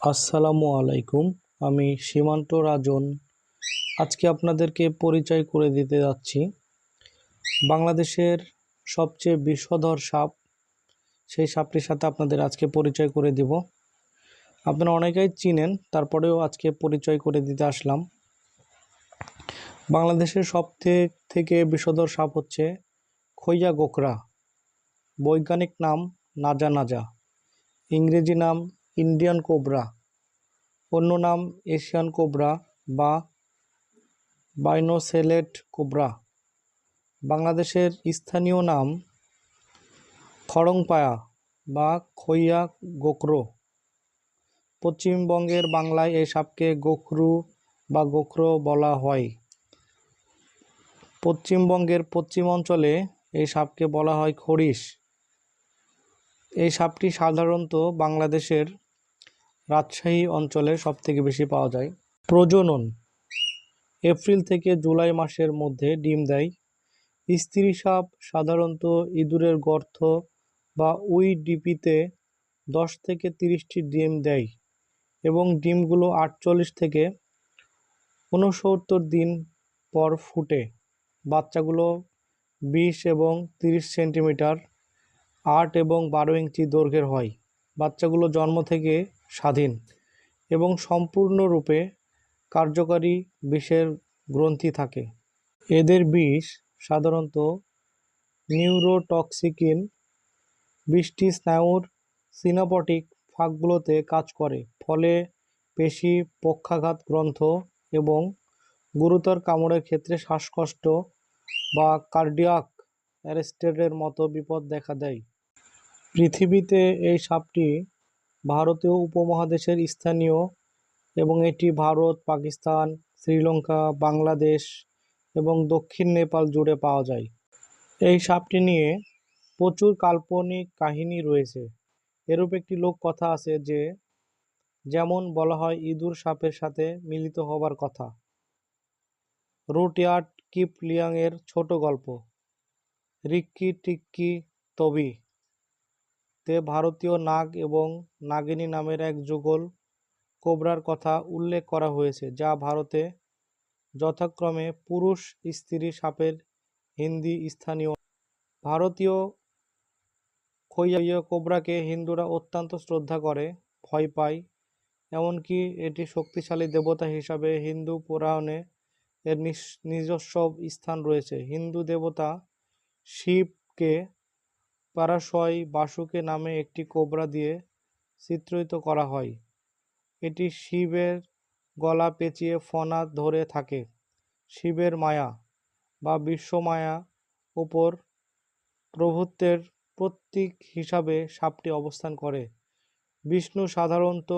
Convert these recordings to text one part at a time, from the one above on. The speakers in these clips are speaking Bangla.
আসসালামু আলাইকুম, আমি সীমান্ত রাজন। আজকে আপনাদেরকে পরিচয় করে দিতে যাচ্ছি। বাংলাদেশের সবচেয়ে বিষধর সাপ, সেই সাপটির সাথে আপনাদের আজকে পরিচয় করে দিব। আপনারা অনেকেই চিনেন, তারপরেও আজকে পরিচয় করে দিতে আসলাম। বাংলাদেশের সব থেকে বিষধর সাপ হচ্ছে খইয়া গোকরা বৈজ্ঞানিক নাম নাজা নাজা। ইংরেজি নাম ইন্ডিয়ান কোবরা। অন্য নাম এশিয়ান কোবরা বা বাইনোসেলেট কোবরা। বাংলাদেশের স্থানীয় নাম খড়ংপায়া বা খইয়া গোকরো পশ্চিমবঙ্গের বাংলায় এই সাপকে গোখরু বা গোখরো বলা হয়। পশ্চিমবঙ্গের পশ্চিম অঞ্চলে এই সাপকে বলা হয় খরিশ এই সাপটি সাধারণত বাংলাদেশের রাজশাহী অঞ্চলে সবথেকে বেশি পাওয়া যায়। প্রজনন। এপ্রিল থেকে জুলাই মাসের মধ্যে ডিম দেয়। স্ত্রী সাপ সাধারণত ইঁদুরের গর্ত বা উই ডিপিতে দশ থেকে তিরিশটি ডিম দেয় এবং ডিমগুলো আটচল্লিশ থেকে ঊনসত্তর দিন পর ফুটে। বাচ্চাগুলো বিশ এবং তিরিশ সেন্টিমিটার, আট এবং বারো ইঞ্চি দৈর্ঘ্যের হয়। বাচ্চাগুলো জন্ম থেকে স্বাধীন এবং সম্পূর্ণরূপে কার্যকারী বিষের গ্রন্থি থাকে। এদের বিষ সাধারণত নিউরোটক্সিকিন, বৃষ্টি, স্নায়ুর সিনাপটিক ফাঁকগুলোতে কাজ করে, ফলে পেশি পক্ষাঘাত গ্রন্থ এবং গুরুতর কামড়ের ক্ষেত্রে শ্বাসকষ্ট বা কার্ডিয়াক অ্যারেস্টেডের মতো বিপদ দেখা দেয়। পৃথিবীতে এই সাপটি ভারতীয় উপমহাদেশের স্থানীয় এবং এটি ভারত, পাকিস্তান, শ্রীলঙ্কা, বাংলাদেশ এবং দক্ষিণ নেপাল জুড়ে পাওয়া যায়। এই সাপটি নিয়ে প্রচুর কাল্পনিক কাহিনী রয়েছে। এরূপ একটি লোক কথা আছে যে, যেমন বলা হয়, ইঁদুর সাপের সাথে মিলিত হবার কথা। রুটয়ার্ড কিপলিয়াংয়ের ছোট গল্প। রিক্কি টিক্কি তবি। তে ভারতীয় নাগ এবং নাগিনী নামের এক যুগল কোবরার কথা উল্লেখ করা হয়েছে, যা ভারতে যথাক্রমে পুরুষ স্ত্রী সাপের হিন্দি স্থানীয়। ভারতীয় খৈয়া কোবরাকে হিন্দুরা অত্যন্ত শ্রদ্ধা করে, ভয় পায়, এমনকি এটি শক্তিশালী দেবতা হিসাবে হিন্দু পুরাণে এর নিজস্ব স্থান রয়েছে। হিন্দু দেবতা শিবকে পারাশয় বাসুকে নামে একটি কোবরা দিয়ে চিত্রিত করা হয়। এটি শিবের গলা পেঁচিয়ে ফনা ধরে থাকে। শিবের মায়া বা বিশ্বমায়া উপর প্রভুত্বের প্রতীক হিসাবে সাপটি অবস্থান করে। বিষ্ণু সাধারণত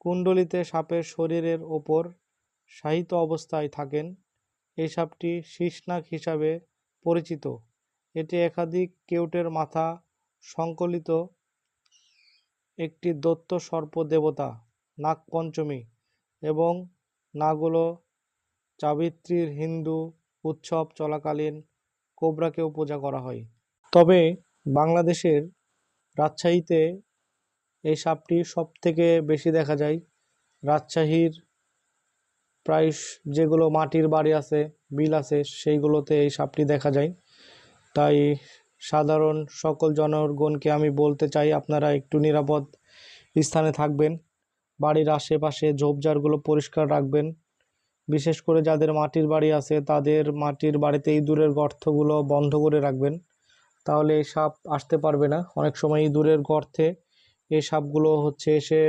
কুণ্ডলিতে সাপের শরীরের ওপর সাহিত্য অবস্থায় থাকেন। এই সাপটি শীর্ষনাগ হিসাবে পরিচিত। এটি একাধিক কেউটের মাথা সংকলিত একটি দত্ত সর্প দেবতা, নাগপঞ্চমী এবং নাগুলো চাবিত্রীর হিন্দু উৎসব চলাকালীন কোবরাকেও পূজা করা হয়। তবে বাংলাদেশের রাজশাহীতে এই সাপটি সব থেকে বেশি দেখা যায়। রাজশাহীর প্রায় যেগুলো মাটির বাড়ি আছে, বিল আছে, সেইগুলোতে এই সাপটি দেখা যায়। তাই সাধারণ সকল জনগণকে আমি বলতে চাই, আপনারা একটু নিরাপদ স্থানে থাকবেন, বাড়ির আশেপাশে ঝোপঝাড়গুলো পরিষ্কার রাখবেন। বিশেষ করে যাদের মাটির বাড়ি আছে, তাদের মাটির বাড়িতে ইঁদুরের গর্তগুলো বন্ধ করে রাখবেন। তাহলে এই সাপ আসতে পারবে না। অনেক সময় ইঁদুরের গর্তে এই সাপগুলো হচ্ছে এসে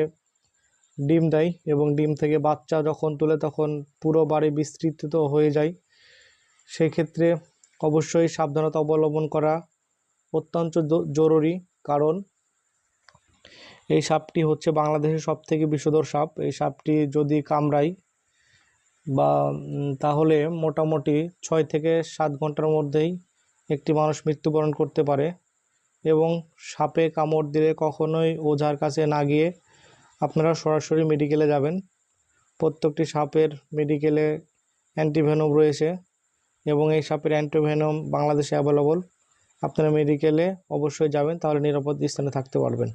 ডিম দেয় এবং ডিম থেকে বাচ্চা যখন তুলে তখন পুরো বাড়ি বিস্তৃত হয়ে যায়। সেক্ষেত্রে অবশ্যই সাবধানতা অবলম্বন করা অত্যন্ত জরুরি। কারণ এই সাপটি হচ্ছে বাংলাদেশের সব থেকে বিষধর সাপ। এই সাপটি যদি কামড়ায় বা তাহলে মোটামুটি ছয় থেকে সাত ঘণ্টার মধ্যেই একটি মানুষ মৃত্যুবরণ করতে পারে এবং সাপে কামড় দিলে কখনোই ওঝার কাছে না গিয়ে আপনারা সরাসরি মেডিকেলে যাবেন। প্রত্যেকটি সাপের মেডিকেলে অ্যান্টিভেনম রয়েছে। এবং এই সাপের অ্যান্টিভেনম বাংলাদেশে অ্যাভেলেবল আপনারা মেডিকেলে অবশ্যই যাবেন, তাহলে নিরাপদ স্থানে থাকতে পারবেন।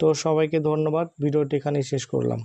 তো সবাইকে ধন্যবাদ, ভিডিওটি এখানেই শেষ করলাম।